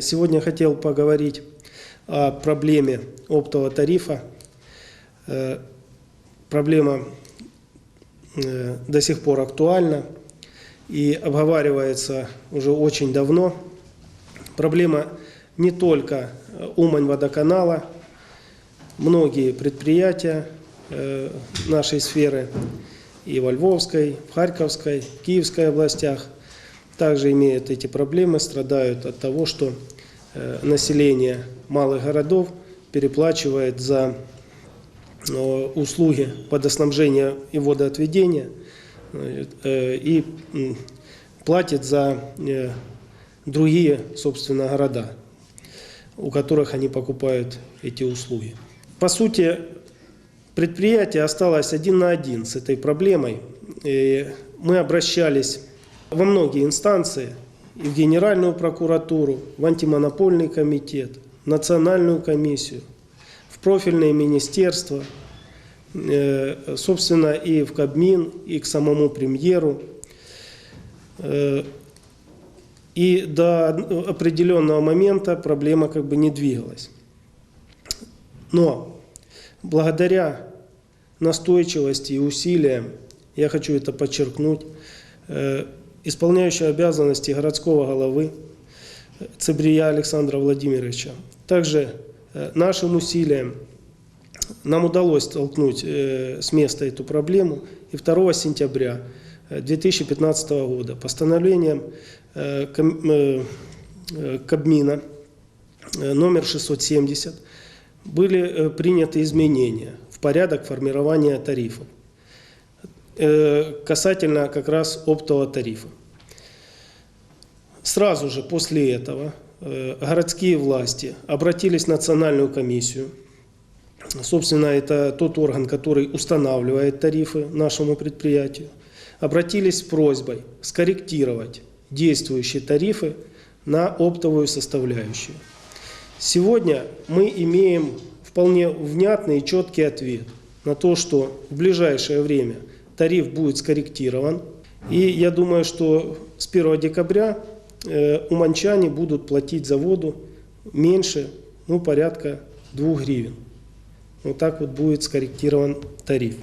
Сегодня хотел поговорить о проблеме оптового тарифа. Э, Проблема э, до сих пор актуальна и обговаривается уже очень давно. Проблема не только э, Умань водоканала, многие предприятия нашей сферы и во Львовской, в Харьковской, Киевской областях также имеют эти проблемы, страдают от того, что э, население малых городов переплачивает за э, услуги водоснабжения и водоотведения э, и платит за другие, собственно, города, у которых они покупают эти услуги. По сути, предприятие осталось один на один с этой проблемой. И мы обращались во многие инстанции, и в Генеральную прокуратуру, в антимонопольный комитет, в Национальную комиссию, в профильные министерства, э, собственно, и в Кабмин, и к самому премьеру. Э, И до определенного момента проблема как бы не двигалась. Но благодаря настойчивости и усилиям, я хочу это подчеркнуть, э, исполняющего обязанности городского головы Цебрия Александра Владимировича, также э, нашим усилиям нам удалось столкнуть э, с места эту проблему. И 2 сентября э, 2015 года постановлением э, э, э, Кабмина номер 670 были приняты изменения в порядок формирования тарифов касательно как раз оптового тарифа. Сразу же после этого э, городские власти обратились в Национальную комиссию. Собственно, это тот орган, который устанавливает тарифы нашему предприятию. Обратились с просьбой скорректировать действующие тарифы на оптовую составляющую. Сегодня мы имеем вполне внятный и четкий ответ на то, что в ближайшее время тариф будет скорректирован. И я думаю, что с 1 декабря э, уманчане будут платить за воду меньше, ну, порядка 2 гривен. Вот так вот будет скорректирован тариф.